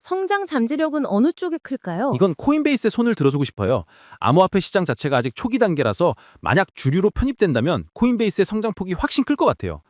성장 잠재력은 어느 쪽에 클까요? 이건 코인베이스에 손을 들어주고 싶어요. 암호화폐 시장 자체가 아직 초기 단계라서 만약 주류로 편입된다면 코인베이스의 성장폭이 확신 클 것 같아요.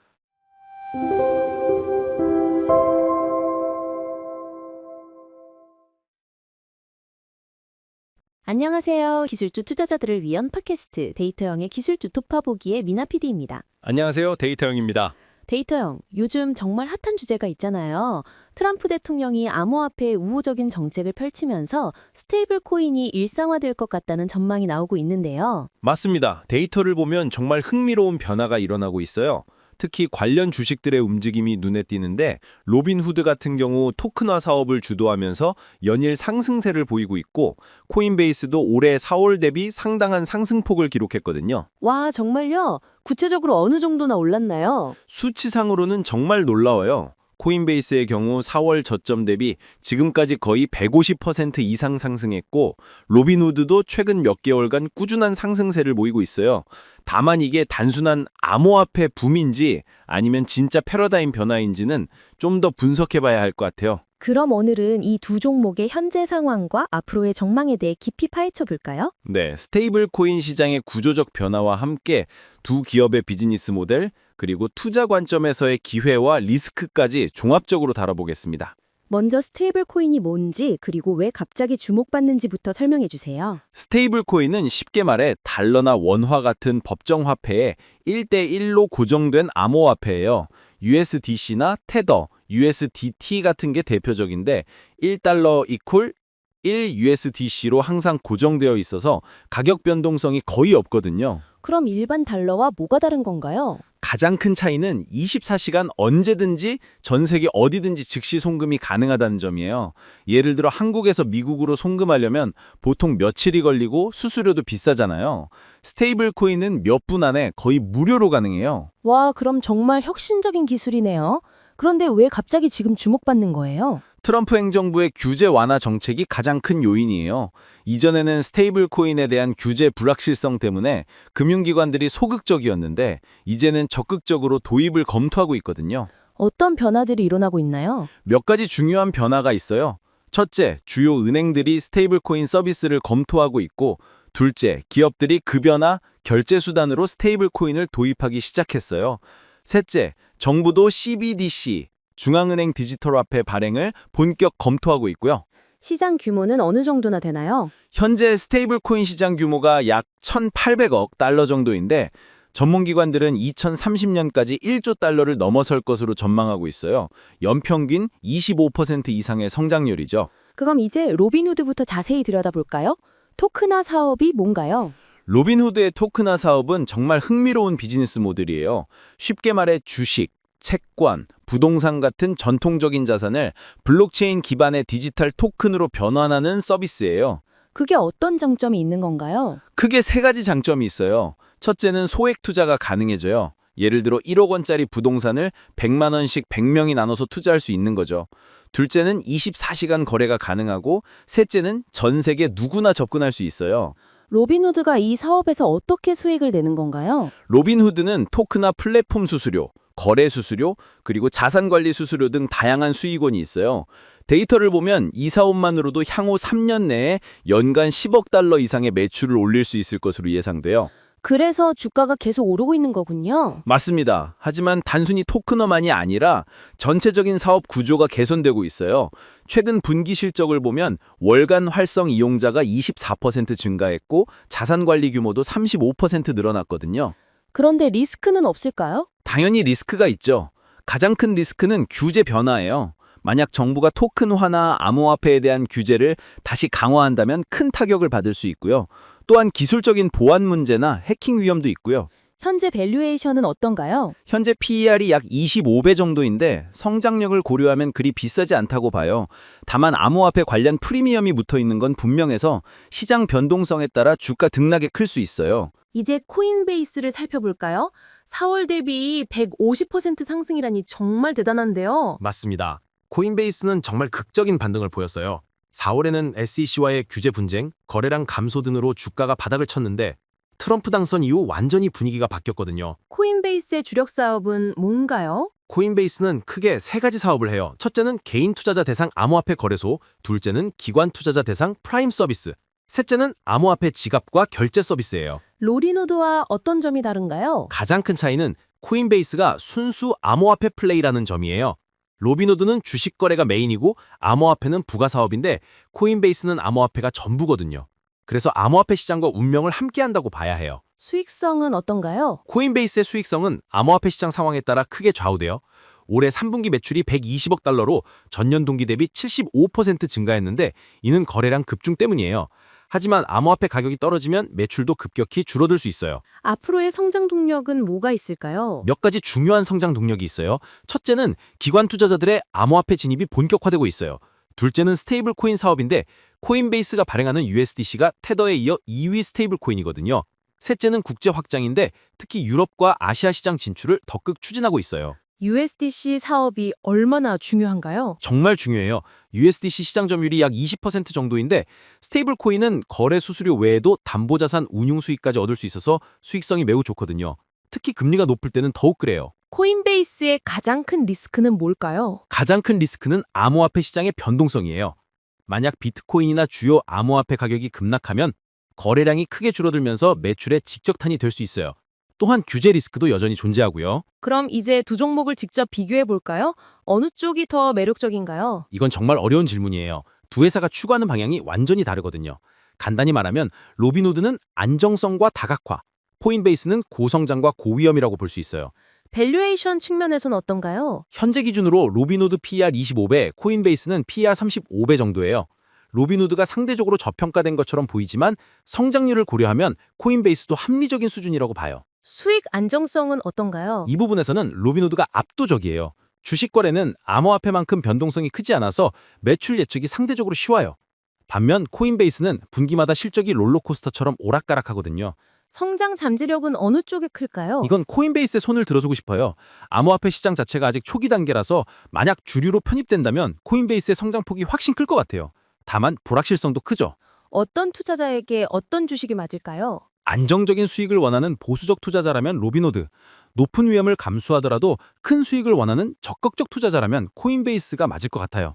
안녕하세요. 기술주 투자자들을 위한 팟캐스트 데이터형의 기술주 토파보기의 미나 PD입니다. 안녕하세요. 데이터형입니다. 데이터형, 요즘 정말 핫한 주제가 있잖아요. 트럼프 대통령이 암호화폐의 우호적인 정책을 펼치면서 스테이블 코인이 일상화될 것 같다는 전망이 나오고 있는데요. 맞습니다. 데이터를 보면 정말 흥미로운 변화가 일어나고 있어요. 특히 관련 주식들의 움직임이 눈에 띄는데 로빈후드 같은 경우 토큰화 사업을 주도하면서 연일 상승세를 보이고 있고 코인베이스도 올해 4월 대비 상당한 상승폭을 기록했거든요. 와, 정말요? 구체적으로 어느 정도나 올랐나요? 수치상으로는 정말 놀라워요. 코인베이스의 경우 4월 저점 대비 지금까지 거의 150% 이상 상승했고 로빈후드도 최근 몇 개월간 꾸준한 상승세를 보이고 있어요. 다만 이게 단순한 암호화폐 붐인지 아니면 진짜 패러다임 변화인지는 좀 더 분석해 봐야 할 것 같아요. 그럼 오늘은 이 두 종목의 현재 상황과 앞으로의 전망에 대해 깊이 파헤쳐 볼까요? 네, 스테이블 코인 시장의 구조적 변화와 함께 두 기업의 비즈니스 모델 그리고 투자 관점에서의 기회와 리스크까지 종합적으로 다뤄보겠습니다. 먼저 스테이블 코인이 뭔지 그리고 왜 갑자기 주목받는지부터 설명해 주세요. 스테이블 코인은 쉽게 말해 달러나 원화 같은 법정 화폐에 1대1로 고정된 암호 화폐예요. USDC나 테더, USDT 같은 게 대표적인데 1달러 이퀄 1 USDC로 항상 고정되어 있어서 가격 변동성이 거의 없거든요. 그럼 일반 달러와 뭐가 다른 건가요? 가장 큰 차이는 24시간 언제든지 전 세계 어디든지 즉시 송금이 가능하다는 점이에요. 예를 들어 한국에서 미국으로 송금하려면 보통 며칠이 걸리고 수수료도 비싸잖아요. 스테이블 코인은 몇 분 안에 거의 무료로 가능해요. 와, 그럼 정말 혁신적인 기술이네요. 그런데 왜 갑자기 지금 주목받는 거예요? 트럼프 행정부의 규제 완화 정책이 가장 큰 요인이에요. 이전에는 스테이블 코인에 대한 규제 불확실성 때문에 금융기관들이 소극적이었는데 이제는 적극적으로 도입을 검토하고 있거든요. 어떤 변화들이 일어나고 있나요? 몇 가지 중요한 변화가 있어요. 첫째, 주요 은행들이 스테이블 코인 서비스를 검토하고 있고 둘째, 기업들이 급여나 결제 수단으로 스테이블 코인을 도입하기 시작했어요. 셋째, 정부도 CBDC, 중앙은행 디지털 화폐 발행을 본격 검토하고 있고요. 시장 규모는 어느 정도나 되나요? 현재 스테이블 코인 시장 규모가 약 1,800억 달러 정도인데 전문기관들은 2030년까지 1조 달러를 넘어설 것으로 전망하고 있어요. 연평균 25% 이상의 성장률이죠. 그럼 이제 로빈후드부터 자세히 들여다볼까요? 토크나 사업이 뭔가요? 로빈후드의 토크나 사업은 정말 흥미로운 비즈니스 모델이에요. 쉽게 말해 주식, 채권, 부동산 같은 전통적인 자산을 블록체인 기반의 디지털 토큰으로 변환하는 서비스예요. 그게 어떤 장점이 있는 건가요? 크게 세 가지 장점이 있어요. 첫째는 소액 투자가 가능해져요. 예를 들어 1억 원짜리 부동산을 100만 원씩 100명이 나눠서 투자할 수 있는 거죠. 둘째는 24시간 거래가 가능하고 셋째는 전 세계 누구나 접근할 수 있어요. 로빈후드가 이 사업에서 어떻게 수익을 내는 건가요? 로빈후드는 토크나 플랫폼 수수료, 거래 수수료, 그리고 자산 관리 수수료 등 다양한 수익원이 있어요. 데이터를 보면 이 사업만으로도 향후 3년 내에 연간 10억 달러 이상의 매출을 올릴 수 있을 것으로 예상돼요. 그래서 주가가 계속 오르고 있는 거군요. 맞습니다. 하지만 단순히 토큰화만이 아니라 전체적인 사업 구조가 개선되고 있어요. 최근 분기 실적을 보면 월간 활성 이용자가 24% 증가했고 자산 관리 규모도 35% 늘어났거든요. 그런데 리스크는 없을까요? 당연히 리스크가 있죠. 가장 큰 리스크는 규제 변화예요. 만약 정부가 토큰화나 암호화폐에 대한 규제를 다시 강화한다면 큰 타격을 받을 수 있고요. 또한 기술적인 보안 문제나 해킹 위험도 있고요. 현재 밸류에이션은 어떤가요? 현재 PER이 약 25배 정도인데 성장력을 고려하면 그리 비싸지 않다고 봐요. 다만 암호화폐 관련 프리미엄이 붙어 있는 건 분명해서 시장 변동성에 따라 주가 등락이 클 수 있어요. 이제 코인베이스를 살펴볼까요? 4월 대비 150% 상승이라니 정말 대단한데요. 맞습니다. 코인베이스는 정말 극적인 반등을 보였어요. 4월에는 SEC와의 규제 분쟁, 거래량 감소 등으로 주가가 바닥을 쳤는데 트럼프 당선 이후 완전히 분위기가 바뀌었거든요. 코인베이스의 주력 사업은 뭔가요? 코인베이스는 크게 세 가지 사업을 해요. 첫째는 개인 투자자 대상 암호화폐 거래소, 둘째는 기관 투자자 대상 프라임 서비스, 셋째는 암호화폐 지갑과 결제 서비스예요. 로리노드와 어떤 점이 다른가요? 가장 큰 차이는 코인베이스가 순수 암호화폐 플레이라는 점이에요. 로비노드는 주식 거래가 메인이고 암호화폐는 부가 사업인데 코인베이스는 암호화폐가 전부거든요. 그래서 암호화폐 시장과 운명을 함께 한다고 봐야 해요. 수익성은 어떤가요? 코인베이스의 수익성은 암호화폐 시장 상황에 따라 크게 좌우돼요. 올해 3분기 매출이 120억 달러로 전년 동기 대비 75% 증가했는데 이는 거래량 급증 때문이에요. 하지만 암호화폐 가격이 떨어지면 매출도 급격히 줄어들 수 있어요. 앞으로의 성장 동력은 뭐가 있을까요? 몇 가지 중요한 성장 동력이 있어요. 첫째는 기관 투자자들의 암호화폐 진입이 본격화되고 있어요. 둘째는 스테이블 코인 사업인데 코인베이스가 발행하는 USDC가 테더에 이어 2위 스테이블 코인이거든요. 셋째는 국제 확장인데 특히 유럽과 아시아 시장 진출을 적극 추진하고 있어요. USDC 사업이 얼마나 중요한가요? 정말 중요해요. USDC 시장 점유율이 약 20% 정도인데 스테이블 코인은 거래 수수료 외에도 담보 자산 운용 수익까지 얻을 수 있어서 수익성이 매우 좋거든요. 특히 금리가 높을 때는 더욱 그래요. 코인베이스의 가장 큰 리스크는 뭘까요? 가장 큰 리스크는 암호화폐 시장의 변동성이에요. 만약 비트코인이나 주요 암호화폐 가격이 급락하면 거래량이 크게 줄어들면서 매출에 직접탄이 될 수 있어요. 또한 규제 리스크도 여전히 존재하고요. 그럼 이제 두 종목을 직접 비교해 볼까요? 어느 쪽이 더 매력적인가요? 이건 정말 어려운 질문이에요. 두 회사가 추구하는 방향이 완전히 다르거든요. 간단히 말하면 로비노드는 안정성과 다각화, 코인베이스는 고성장과 고위험이라고 볼 수 있어요. 밸류에이션 측면에선 어떤가요? 현재 기준으로 로비노드 PER 25배, 코인베이스는 PER 35배 정도예요. 로비노드가 상대적으로 저평가된 것처럼 보이지만 성장률을 고려하면 코인베이스도 합리적인 수준이라고 봐요. 수익 안정성은 어떤가요? 이 부분에서는 로비노드가 압도적이에요. 주식 거래는 암호화폐만큼 변동성이 크지 않아서 매출 예측이 상대적으로 쉬워요. 반면 코인베이스는 분기마다 실적이 롤러코스터처럼 오락가락하거든요. 성장 잠재력은 어느 쪽에 클까요? 이건 코인베이스에 손을 들어주고 싶어요. 암호화폐 시장 자체가 아직 초기 단계라서 만약 주류로 편입된다면 코인베이스의 성장폭이 훨씬 클것 같아요. 다만 불확실성도 크죠. 어떤 투자자에게 어떤 주식이 맞을까요? 안정적인 수익을 원하는 보수적 투자자라면 로비노드, 높은 위험을 감수하더라도 큰 수익을 원하는 적극적 투자자라면 코인베이스가 맞을 것 같아요.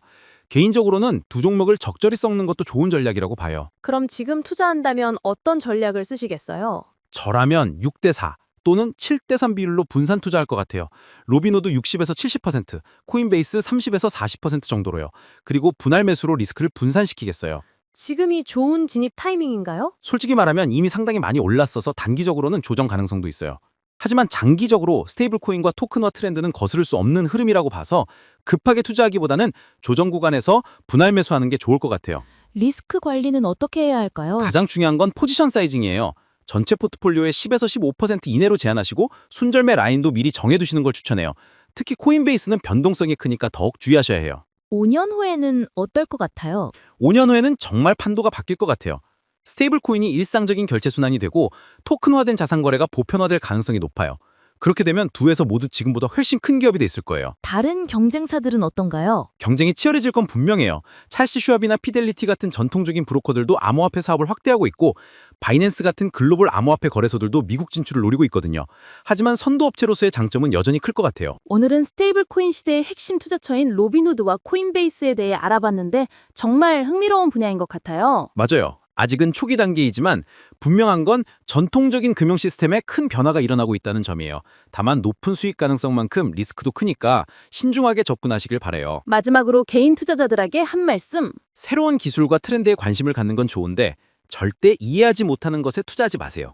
개인적으로는 두 종목을 적절히 섞는 것도 좋은 전략이라고 봐요. 그럼 지금 투자한다면 어떤 전략을 쓰시겠어요? 저라면 6대 4 또는 7대 3 비율로 분산 투자할 것 같아요. 로비노드 60에서 70%, 코인베이스 30에서 40% 정도로요. 그리고 분할 매수로 리스크를 분산시키겠어요. 지금이 좋은 진입 타이밍인가요? 솔직히 말하면 이미 상당히 많이 올랐어서 단기적으로는 조정 가능성도 있어요. 하지만 장기적으로 스테이블 코인과 토큰화 트렌드는 거스를 수 없는 흐름이라고 봐서 급하게 투자하기보다는 조정 구간에서 분할 매수하는 게 좋을 것 같아요. 리스크 관리는 어떻게 해야 할까요? 가장 중요한 건 포지션 사이징이에요. 전체 포트폴리오의 10에서 15% 이내로 제한하시고 순절매 라인도 미리 정해두시는 걸 추천해요. 특히 코인베이스는 변동성이 크니까 더욱 주의하셔야 해요. 5년 후에는 어떨 것 같아요? 5년 후에는 정말 판도가 바뀔 것 같아요. 스테이블 코인이 일상적인 결제 순환이 되고 토큰화된 자산 거래가 보편화될 가능성이 높아요. 그렇게 되면 두 회사 모두 지금보다 훨씬 큰 기업이 돼 있을 거예요. 다른 경쟁사들은 어떤가요? 경쟁이 치열해질 건 분명해요. 찰스 슈압이나 피델리티 같은 전통적인 브로커들도 암호화폐 사업을 확대하고 있고 바이낸스 같은 글로벌 암호화폐 거래소들도 미국 진출을 노리고 있거든요. 하지만 선도업체로서의 장점은 여전히 클 것 같아요. 오늘은 스테이블 코인 시대의 핵심 투자처인 로비노드와 코인베이스에 대해 알아봤는데 정말 흥미로운 분야인 것 같아요. 맞아요. 아직은 초기 단계이지만 분명한 건 전통적인 금융 시스템에 큰 변화가 일어나고 있다는 점이에요. 다만 높은 수익 가능성만큼 리스크도 크니까 신중하게 접근하시길 바래요. 마지막으로 개인 투자자들에게 한 말씀. 새로운 기술과 트렌드에 관심을 갖는 건 좋은데 절대 이해하지 못하는 것에 투자하지 마세요.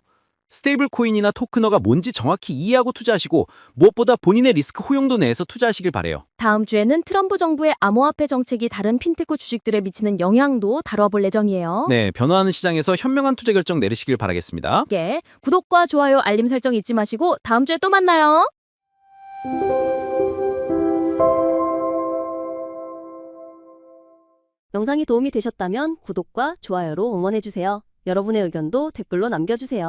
스테이블 코인이나 토큰어가 뭔지 정확히 이해하고 투자하시고 무엇보다 본인의 리스크 호용도 내에서 투자하시길 바래요. 다음 주에는 트럼프 정부의 암호화폐 정책이 다른 핀테크 주식들에 미치는 영향도 다뤄볼 예정이에요. 네, 변화하는 시장에서 현명한 투자 결정 내리시길 바라겠습니다. 예, 구독과 좋아요, 알림 설정 잊지 마시고 다음 주에 또 만나요. 영상이 도움이 되셨다면 구독과 좋아요로 응원해주세요. 여러분의 의견도 댓글로 남겨주세요.